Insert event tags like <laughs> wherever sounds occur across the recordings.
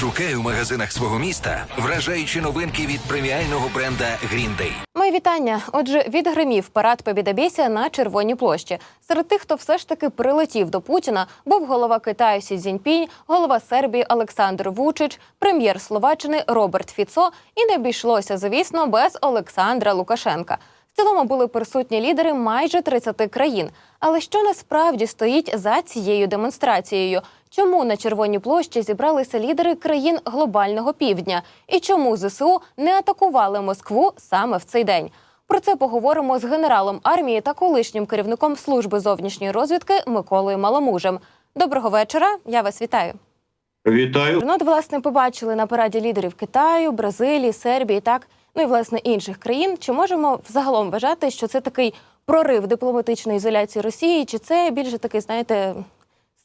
Шукай у магазинах свого міста вражаючі новинки від преміального бренда Green Day. Мої вітання. Отже, відгримів парад Побідобєсія на Червоній площі. Серед тих, хто все ж таки прилетів до Путіна, був голова Китаю Сі Цзіньпінь, голова Сербії Олександр Вучич, прем'єр Словаччини Роберт Фіцо. І не обійшлося, звісно, без Олександра Лукашенка. В цілому були присутні лідери майже 30 країн. Але що насправді стоїть за цією демонстрацією? Чому на Червоній площі зібралися лідери країн глобального півдня? І чому ЗСУ не атакували Москву саме в цей день? Про це поговоримо з генералом армії та колишнім керівником служби зовнішньої розвідки Миколою Маламужем. Доброго вечора. Я вас вітаю. Вітаю. Ну, от, власне, побачили на параді лідерів Китаю, Бразилії, Сербії, так ну і власне інших країн. Чи можемо взагалом вважати, що це такий прорив дипломатичної ізоляції Росії, чи це більше такий, знаєте,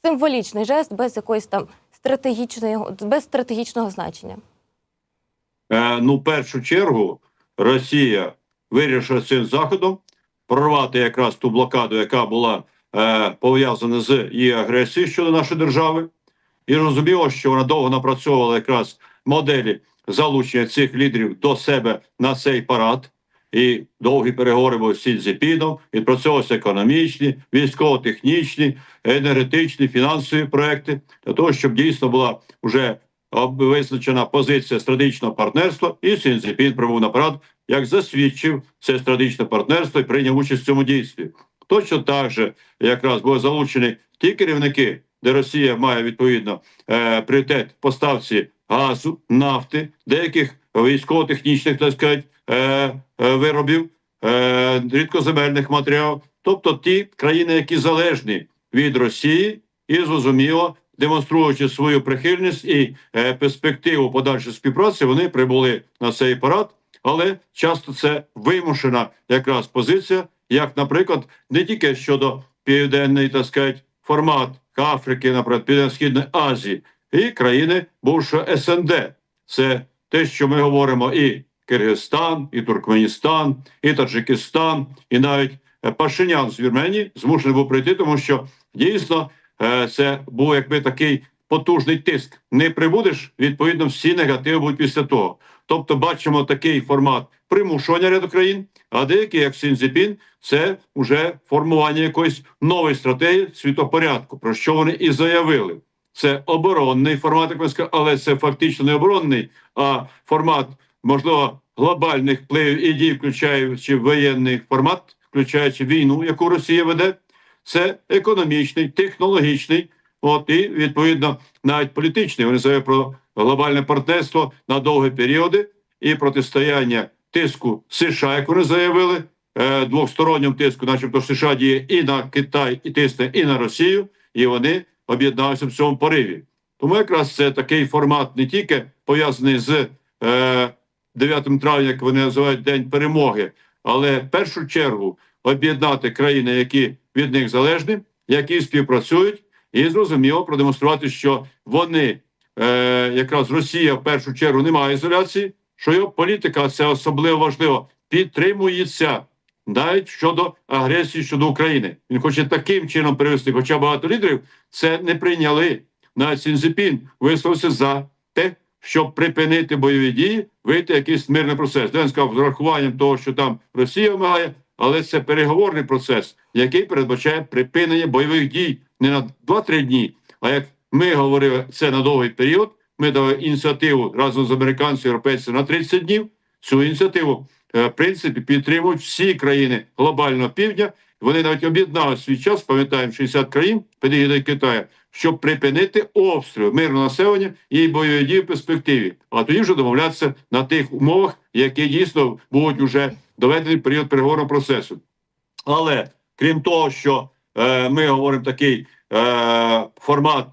символічний жест без якоїсь там стратегічної без стратегічного значення? Е, ну, в першу чергу, Росія вирішила цим заходом прорвати якраз ту блокаду, яка була е, пов'язана з її агресією щодо нашої держави, і розуміло, що вона довго напрацьовувала якраз моделі залучення цих лідерів до себе на цей парад. І довгі переговори були з Сі Цзіпіном, відпрацьовувалися економічні, військово-технічні, енергетичні, фінансові проекти для того, щоб дійсно була вже визначена позиція стратегічного партнерства, і Сі Цзіпін прибув на парад, як засвідчив це стратегічне партнерство і прийняв участь в цьому дійстві. Точно так же якраз були залучені ті керівники, де Росія має відповідно е, пріоритет поставці газу, нафти, деяких військово-технічних, так сказати, виробів, е, рідкоземельних матеріалів, тобто ті країни, які залежні від Росії, і зрозуміло, демонструючи свою прихильність і е, перспективу подальшої співпраці, вони прибули на цей парад, але часто це вимушена якраз позиція, як, наприклад, не тільки щодо південної, так сказати, формат Африки, наприклад, Південно-Східної Азії і країни бувшого СНД. Це те, що ми говоримо і Киргизстан, і Туркменістан, і Таджикистан, і навіть е, Пашинян з Вірменії змушений був прийти, тому що дійсно е, це був якби такий потужний тиск. Не прибудеш, відповідно, всі негативи будуть після того. Тобто, бачимо такий формат примушування ряду країн, а деякі, як Сінзіпін, це вже формування якоїсь нової стратегії світопорядку, про що вони і заявили. Це оборонний формат, як ви сказали, але це фактично не оборонний, а формат, можливо, глобальних впливів і дій, включаючи воєнний формат, включаючи війну, яку Росія веде. Це економічний, технологічний, от і відповідно навіть політичний. Вони заявляють про глобальне партнерство на довгі періоди і протистояння тиску США, як вони заявили, е, двосторонньому тиску, начебто США діє і на Китай, і тисне, і на Росію, і вони об'єдналися в цьому пориві. Тому якраз це такий формат не тільки пов'язаний з е, 9 травня, як вони називають День перемоги, але в першу чергу об'єднати країни, які від них залежні, які співпрацюють, і зрозуміло продемонструвати, що вони е, якраз Росія в першу чергу не має ізоляції, що його політика це особливо важливо, підтримується навіть щодо агресії щодо України. Він хоче таким чином привести, хоча багато лідерів це не прийняли. Навіть Сінзепін висловився за те, щоб припинити бойові дії, вийти якийсь мирний процес. Він сказав з урахуванням того, що там Росія вимагає, але це переговорний процес, який передбачає припинення бойових дій не на 2-3 дні. А як ми говорили це на довгий період, ми дали ініціативу разом з американцями, європейцями на 30 днів. Цю ініціативу е, в принципі підтримують всі країни глобального півдня. Вони навіть об'єднали свій час, пам'ятаємо 60 країн під Китаю, щоб припинити обстріл мирного населення і бойові дії в перспективі. А тоді вже домовлятися на тих умовах, які дійсно будуть вже доведені в період переговорного процесу. Але крім того, що е, ми говоримо такий е, формат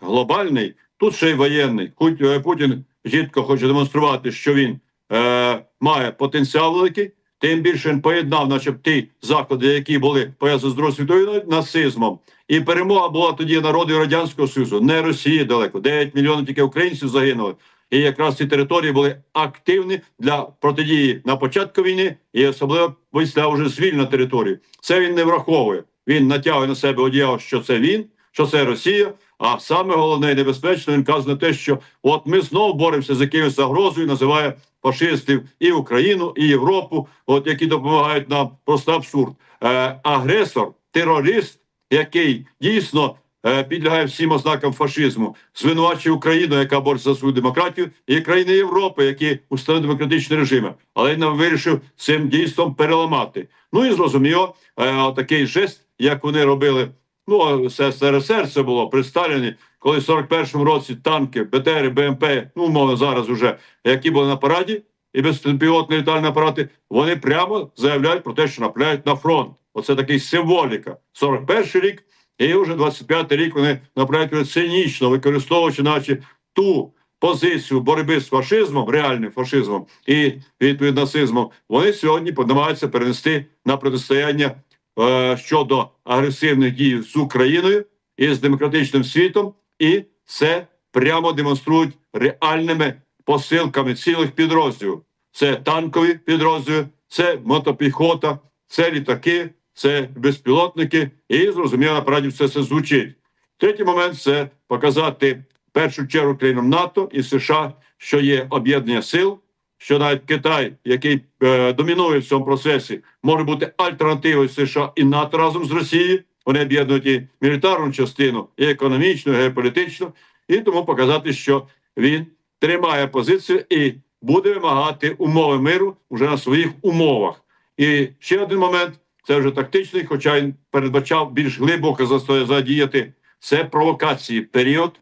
глобальний, тут ще й воєнний. Пут- е, Путін чітко хоче демонструвати, що він е, має потенціал великий. Тим більше він поєднав, начебто, ті заходи, які були пов'язані з світовою нацизмом. І перемога була тоді народів Радянського Союзу, не Росії далеко. 9 мільйонів тільки українців загинули. І якраз ці території були активні для протидії на початку війни, і особливо після вже звільнення території. Це він не враховує. Він натягує на себе одіяло, що це він, що це Росія, А саме головне і небезпечно він каже на те, що от ми знову боремося з якимось загрозою, називає фашистів і Україну, і Європу, от які допомагають нам. Просто абсурд. Е, агресор, терорист, який дійсно е, підлягає всім ознакам фашизму, звинувачує Україну, яка бореться за свою демократію, і країни Європи, які установили демократичні режими. Але він вирішив цим дійством переламати. Ну і зрозуміло, е, такий жест, як вони робили. Ну, СРСР це було при Сталіні, коли в 41-му році танки, БТРи, БМП, ну, умовно, зараз уже, які були на параді, і безпілотні літальні апарати, вони прямо заявляють про те, що направляють на фронт. Оце такий символіка. 41-й рік, і вже 25-й рік вони направляють цинічно, використовуючи, наче ту позицію боротьби з фашизмом, реальним фашизмом і відповідь нацизмом, вони сьогодні намагаються перенести на протистояння е, щодо агресивних дій з Україною і з демократичним світом, і це прямо демонструють реальними посилками цілих підрозділів. Це танкові підрозділи, це мотопіхота, це літаки, це безпілотники, і зрозуміло, на параді все це звучить. Третій момент це показати першу чергу країнам НАТО і США, що є об'єднання сил, що навіть Китай, який е, домінує в цьому процесі, може бути альтернативою США і НАТО разом з Росією. Вони об'єднують і мілітарну частину, і економічну, і геополітичну, і тому показати, що він тримає позицію і буде вимагати умови миру вже на своїх умовах. І ще один момент це вже тактичний, хоча він передбачав більш глибоко задіяти. Це провокації період,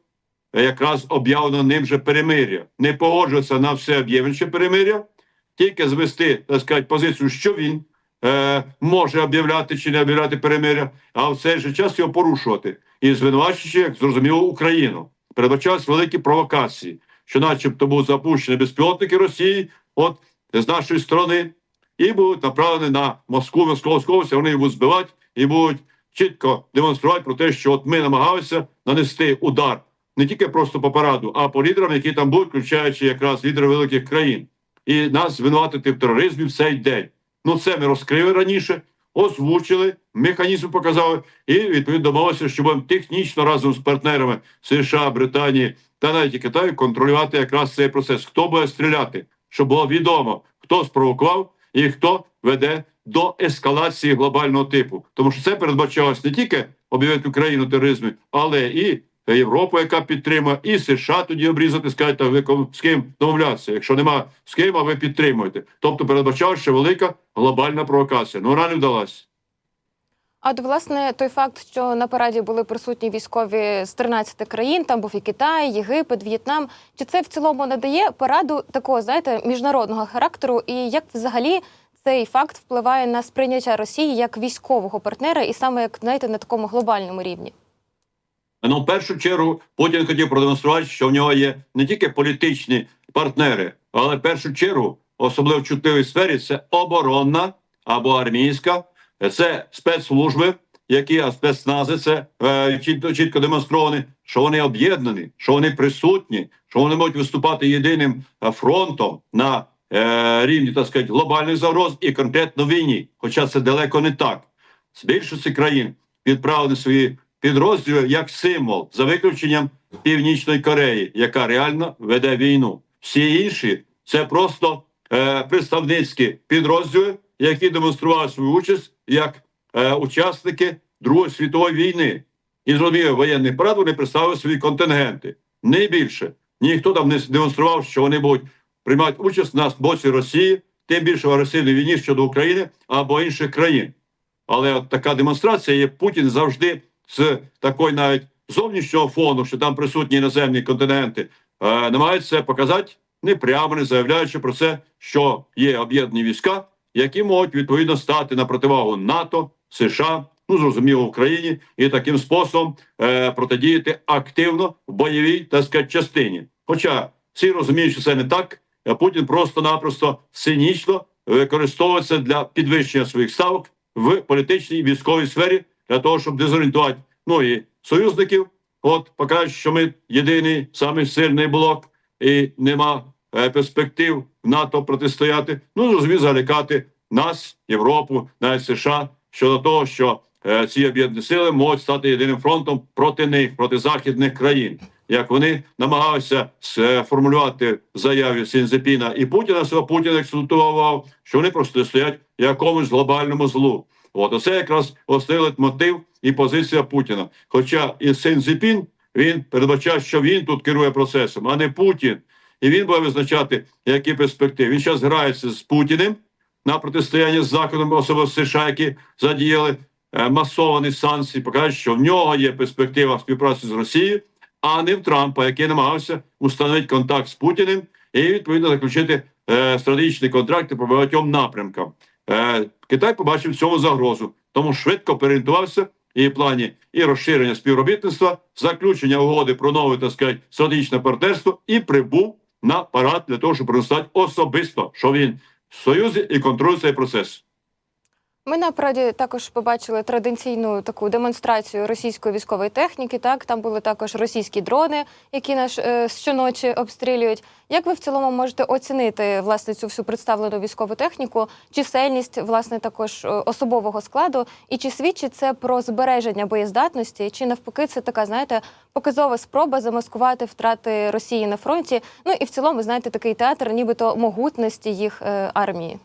якраз об'явлено ним же перемир'я. Не погоджуватися на все об'ємлююче перемир'я, тільки звести, так сказати, позицію, що він е, може об'являти чи не об'являти перемир'я, а в цей же час його порушувати. І звинувачуючи, як зрозуміло, Україну. Передбачались великі провокації, що, начебто, будуть запущені безпілотники Росії, от з нашої сторони, і будуть направлені на Москву, Московську область, вони будуть збивати і будуть чітко демонструвати про те, що от ми намагалися нанести удар не тільки просто по параду, а по лідерам, які там будуть, включаючи якраз лідери великих країн, і нас звинуватити в тероризмі в цей день. Ну це ми розкрили раніше, озвучили, механізм показали, і відповідно домовилися, що будемо технічно разом з партнерами США, Британії та навіть Китаю контролювати якраз цей процес. Хто буде стріляти, щоб було відомо, хто спровокував і хто веде до ескалації глобального типу, тому що це передбачалось не тільки об'явити Україну тероризмом, але і Європу, яка підтримує, і США тоді обрізати, сказати, а ви з ким домовлятися. Якщо нема з ким, а ви підтримуєте. Тобто передбачалася ще велика глобальна провокація. Ну вона не вдалася. А от, власне, той факт, що на параді були присутні військові з 13 країн, там був і Китай, Єгипет, В'єтнам. Чи це в цілому надає параду такого, знаєте, міжнародного характеру? І як взагалі цей факт впливає на сприйняття Росії як військового партнера, і саме як знаєте, на такому глобальному рівні? Ну, в першу чергу, Путін хотів продемонструвати, що в нього є не тільки політичні партнери, але в першу чергу, особливо в чутливій сфері, це оборонна або армійська, це спецслужби, які а спецнази це е, чітко, чітко демонстровані, що вони об'єднані, що вони присутні, що вони можуть виступати єдиним е, фронтом на е, рівні так сказати, глобальних загроз і конкретно війні. Хоча це далеко не так. З більшості країн відправлені свої підрозділи як символ за виключенням Північної Кореї, яка реально веде війну. Всі інші це просто е, представницькі підрозділи, які демонстрували свою участь як е, учасники Другої світової війни. І зрозуміло, воєнний парад вони представили свої контингенти. Не більше. Ніхто там не демонстрував, що вони будуть приймати участь на боці Росії, тим більше в агресивній війні щодо України або інших країн. Але от така демонстрація є Путін завжди з такої навіть зовнішнього фону, що там присутні іноземні континенти, е, намагається показати не прямо, не заявляючи про це, що є об'єднані війська, які можуть відповідно стати на противагу НАТО, США, ну зрозуміло, Україні, і таким способом е, протидіяти активно в бойовій так сказати, частині. Хоча всі розуміють, що це не так, а Путін просто-напросто цинічно використовується для підвищення своїх ставок в політичній військовій сфері для того, щоб дезорієнтувати ну і союзників. От покажуть, що ми єдиний самий сильний блок, і нема е, перспектив НАТО протистояти. Ну зрозуміло, залякати нас, Європу, навіть США щодо того, що е, ці об'єднані сили можуть стати єдиним фронтом проти них, проти західних країн. Як вони намагалися сформулювати в заяві Сінзепіна і Путіна, себе Путін акцентував, що вони просто стоять якомусь глобальному злу. От оце якраз основний мотив і позиція Путіна. Хоча і Сінзепін він передбачав, що він тут керує процесом, а не Путін. І він буде визначати, які перспективи. Він зараз грається з Путіним на протистоянні з Заходом, особливо США, які задіяли е, масовані санкції, покажуть, що в нього є перспектива співпраці з Росією, а не в Трампа, який намагався установити контакт з Путіним і відповідно заключити е, стратегічні контракти по багатьом напрямкам. Е, Китай побачив цьому загрозу, тому швидко переорієнтувався і в плані і розширення співробітництва, заключення угоди про нове так сказати, стратегічне партнерство і прибув на парад для того, щоб представити особисто, що він в союзі і контролює цей процес. Ми на параді також побачили традиційну таку демонстрацію російської військової техніки. Так там були також російські дрони, які наш е, щоночі обстрілюють. Як ви в цілому можете оцінити власне цю всю представлену військову техніку, чисельність власне також е, особового складу, і чи свідчить це про збереження боєздатності, чи навпаки, це така, знаєте, показова спроба замаскувати втрати Росії на фронті? Ну і в цілому, знаєте, такий театр, нібито могутності їх е, армії.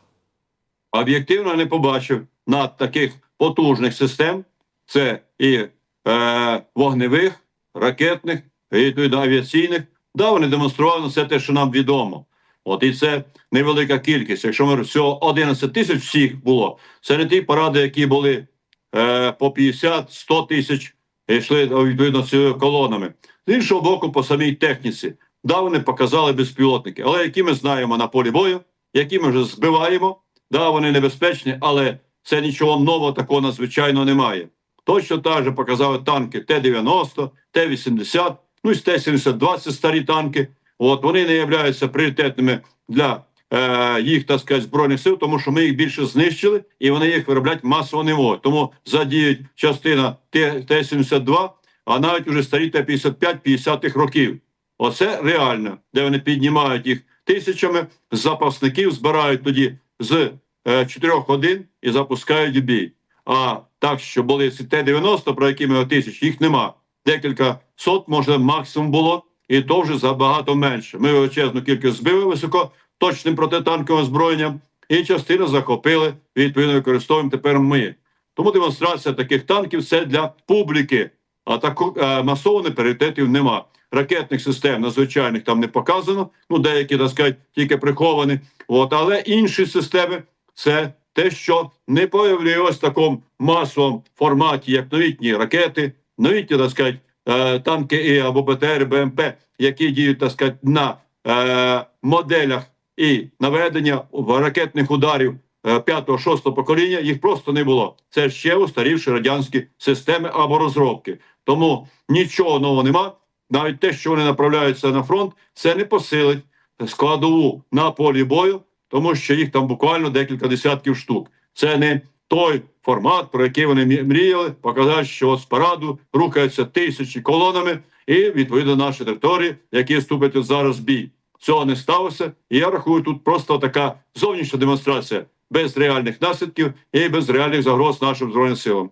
Об'єктивно не побачив над таких потужних систем. Це і е, вогневих, ракетних, і авіаційних. Да, вони демонстрували все те, що нам відомо. От і це невелика кількість. Якщо ми всього 11 тисяч всіх було, це не ті паради, які були е, по 50-100 тисяч і йшли відповідно цими колонами. З іншого боку, по самій техніці, да, вони показали безпілотники, але які ми знаємо на полі бою, які ми вже збиваємо. Да, вони небезпечні, але це нічого нового такого надзвичайно немає. Точно так же показали танки Т-90, Т-80, ну і Т-72 це старі танки. От вони не являються пріоритетними для е, їх, так сказати, збройних сил, тому що ми їх більше знищили і вони їх виробляють масово не можуть. Тому задіють частина Т- Т-72, а навіть уже старі Т-55 50-х років. Оце реально, де вони піднімають їх тисячами запасників, збирають тоді з е, 4 годин і запускають бій. А так, що були ці Т-90, про які ми тисяч, їх нема. Декілька сот, може, максимум було, і то вже забагато менше. Ми величезну кількість збили високоточним протитанковим озброєнням, і частину захопили, відповідно використовуємо тепер ми. Тому демонстрація таких танків це для публіки, а таку е, масованих пріоритетів нема. Ракетних систем надзвичайних там не показано. Ну деякі так сказати, тільки приховані. От але інші системи це те, що не появилось в такому масовому форматі, як новітні ракети, новітні так сказати, е, танки або БТР, БМП, які діють так сказати, на е, моделях і наведення ракетних ударів е, п'ятого-шостого покоління. Їх просто не було. Це ще устарівші радянські системи або розробки. Тому нічого нового нема. Навіть те, що вони направляються на фронт, це не посилить складову на полі бою, тому що їх там буквально декілька десятків штук. Це не той формат, про який вони мріяли, показати, що з параду рухаються тисячі колонами, і відповідно наші території, які вступлять зараз в бій. Цього не сталося. І я рахую, тут просто така зовнішня демонстрація без реальних наслідків і без реальних загроз нашим збройним силам.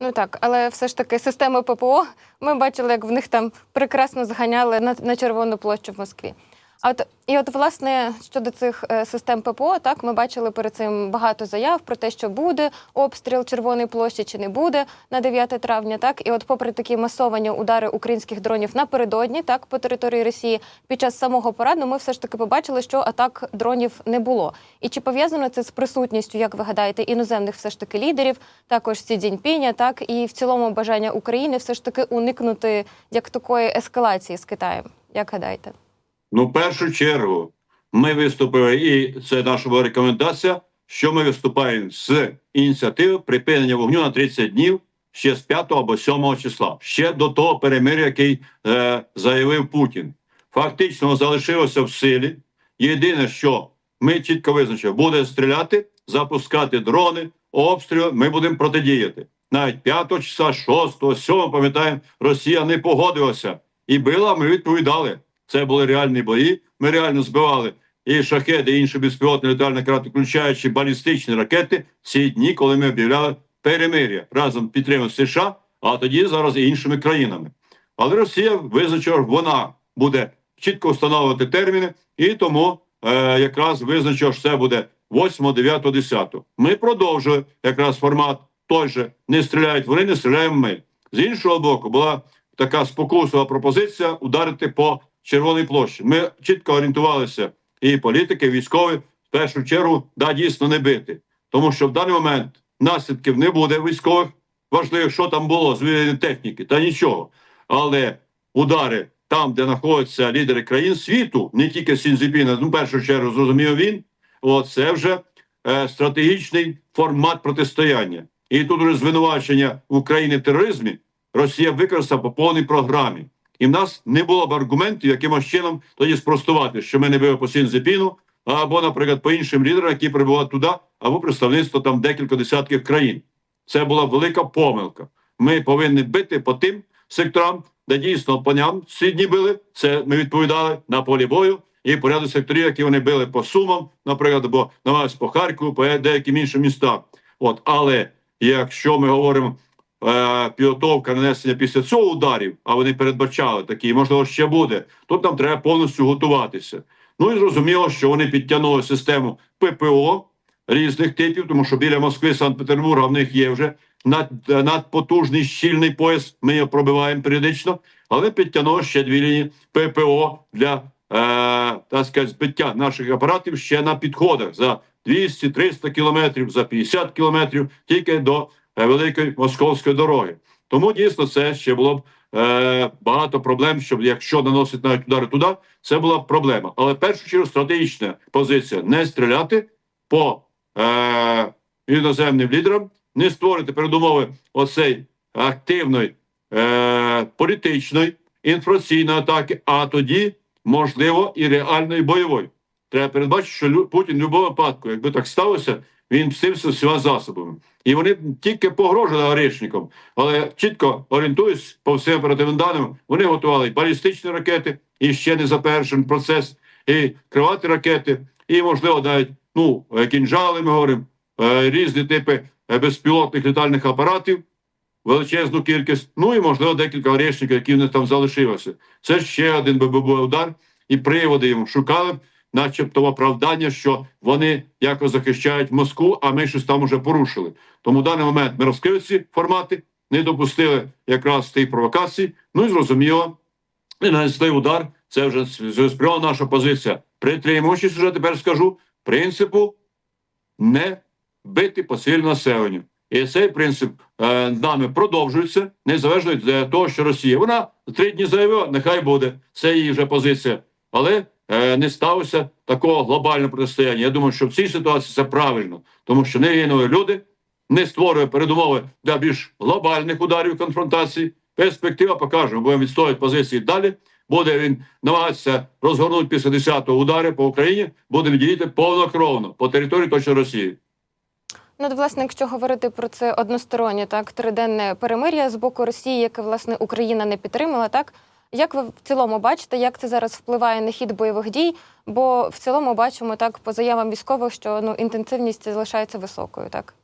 Ну так, але все ж таки системи ППО ми бачили, як в них там прекрасно зганяли на, на червону площу в Москві. А от і от власне щодо цих е, систем ППО, так ми бачили перед цим багато заяв про те, що буде обстріл Червоної площі чи не буде на 9 травня. Так і от, попри такі масовані удари українських дронів напередодні, так по території Росії, під час самого параду, ми все ж таки побачили, що атак дронів не було. І чи пов'язано це з присутністю, як ви гадаєте, іноземних все ж таки лідерів, також Сі Цзіньпіня, так і в цілому бажання України все ж таки уникнути як такої ескалації з Китаєм? Як гадаєте? Ну, в першу чергу, ми виступили, і це наша була рекомендація, що ми виступаємо з ініціативи припинення вогню на 30 днів ще з 5 або 7 числа, ще до того перемир'я, який е, заявив Путін. Фактично залишилося в силі. Єдине, що ми чітко визначили, буде стріляти, запускати дрони, обстріли, ми будемо протидіяти. Навіть 5 числа, 6, 7, пам'ятаємо, Росія не погодилася і била, ми відповідали. Це були реальні бої. Ми реально збивали і шахеди, і інші безпілотні літальні крати, включаючи балістичні ракети, ці дні, коли ми об'являли перемир'я разом підтримав США, а тоді зараз і іншими країнами. Але Росія визначила, вона буде чітко встановлювати терміни, і тому е, якраз визначила, що це буде 8, 9, 10. Ми продовжуємо якраз формат той же не стріляють вони, не стріляємо ми. З іншого боку, була така спокусова пропозиція ударити по Червоній площі. Ми чітко орієнтувалися, і політики, і військові, в першу чергу, да, дійсно не бити. Тому що в даний момент наслідків не буде військових. Важливо, що там було з техніки, та нічого. Але удари там, де знаходяться лідери країн світу, не тільки Сінзіпіна, ну, в першу чергу, зрозумів він. От це вже е, стратегічний формат протистояння. І тут уже звинувачення України в тероризмі Росія використала по повній програмі. І в нас не було б аргументів, якимось чином тоді спростувати, що ми не били по Сінзепіну, або, наприклад, по іншим лідерам, які прибували туди, або представництво там декілька десятків країн. Це була велика помилка. Ми повинні бити по тим секторам, де дійсно по ням сьогодні били. Це ми відповідали на полі бою і по ряду секторів, які вони били по Сумам, наприклад, або намагались по Харкову, по деяким іншим містам. От, але якщо ми говоримо е, підготовка нанесення після цього ударів, а вони передбачали такі, можливо, ще буде, тут нам треба повністю готуватися. Ну і зрозуміло, що вони підтягнули систему ППО різних типів, тому що біля Москви, Санкт-Петербурга в них є вже над, надпотужний щільний пояс. Ми його пробиваємо періодично, але підтягнули ще дві лінії ППО для е, так сказати, збиття наших апаратів ще на підходах за 200-300 кілометрів, за 50 кілометрів тільки до великої московської дороги. Тому дійсно це ще було б е, багато проблем, щоб якщо наносить навіть удари туди, це була б проблема. Але в першу чергу стратегічна позиція не стріляти по е, іноземним лідерам, не створити передумови оцей активної е, політичної інформаційної атаки, а тоді можливо і реальної бойової. Треба передбачити, що Путін в будь-якому випадку, якби так сталося, він мстився всіма засобами. І вони тільки погрожували Орешникам, але чітко орієнтуюсь по всім оперативним даним, вони готували балістичні ракети, і ще не завершений процес, і криваті ракети, і, можливо, навіть ну, е, кінжали, ми говоримо, е, різні типи е, безпілотних літальних апаратів, величезну кількість, ну і, можливо, декілька орешників, які в них там залишилося. Це ще один би був удар, і приводи йому шукали, начебто оправдання, що вони якось захищають Москву, а ми щось там уже порушили. Тому в даний момент ми розкрили ці формати, не допустили якраз тієї провокації. Ну і зрозуміло, і нанесли удар. Це вже сприяла наша позиція. Притримуючись, вже тепер скажу, принципу не бити по цивільному населенню. І цей принцип е, нами продовжується, незалежно від е, того, що Росія. Вона три дні заявила, нехай буде. Це її вже позиція. Але не сталося такого глобального протистояння. Я думаю, що в цій ситуації це правильно, тому що не гинули люди, не створює передумови для більш глобальних ударів конфронтації. Перспектива покаже, ми будемо відстоювати позиції далі. Буде він намагатися розгорнути після 10-го удару по Україні, будемо діяти повнокровно по території точно Росії. Ну, власне, якщо говорити про це одностороннє, так триденне перемир'я з боку Росії, яке власне Україна не підтримала, так як ви в цілому бачите, як це зараз впливає на хід бойових дій? Бо в цілому бачимо так по заявам військових, що ну інтенсивність залишається високою, так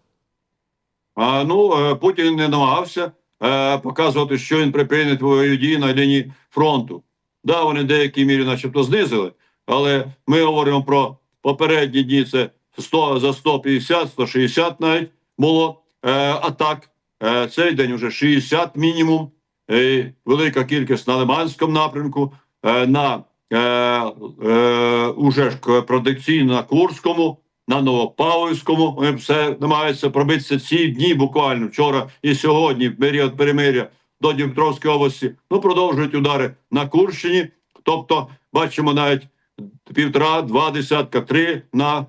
А, ну, е, Путін не намагався е, показувати, що він припинить бойові дії на лінії фронту. Да, вони в деякій мірі, начебто, знизили, але ми говоримо про попередні дні. Це 100, за 150, 160 навіть було е, атак. Е, цей день вже 60 мінімум. Велика кількість на Лиманському напрямку, е, на е, е, уже ж традиційно на Курському, на Новопавлівському. Все намагаються пробитися ці дні буквально вчора і сьогодні, в період перемиря до Дніпровської області. Ну, продовжують удари на Курщині. Тобто, бачимо навіть півтора-два десятка, три на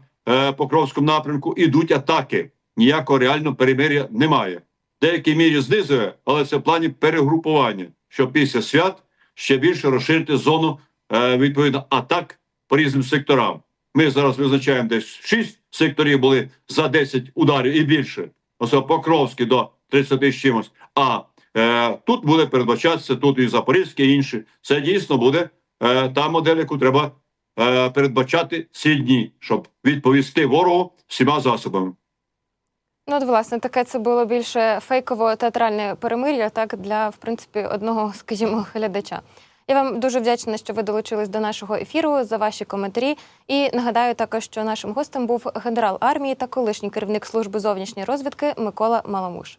Покровському напрямку ідуть атаки. Ніякого реального перемиря немає. Деякій мірі знизує, але це в плані перегрупування, щоб після свят ще більше розширити зону е, відповідно атак по різним секторам. Ми зараз визначаємо десь 6 секторів були за 10 ударів і більше. Особливо Покровський до 30 з чимось. А е, тут буде передбачатися, тут і Запорізьке, і інші. Це дійсно буде е, та модель, яку треба е, передбачати ці дні, щоб відповісти ворогу всіма засобами. Ну, от, власне, таке це було більше фейково театральне перемир'я, так для в принципі одного, <laughs> скажімо, глядача. Я вам дуже вдячна, що ви долучились до нашого ефіру за ваші коментарі. І нагадаю також, що нашим гостем був генерал армії та колишній керівник служби зовнішньої розвідки Микола Маламуш.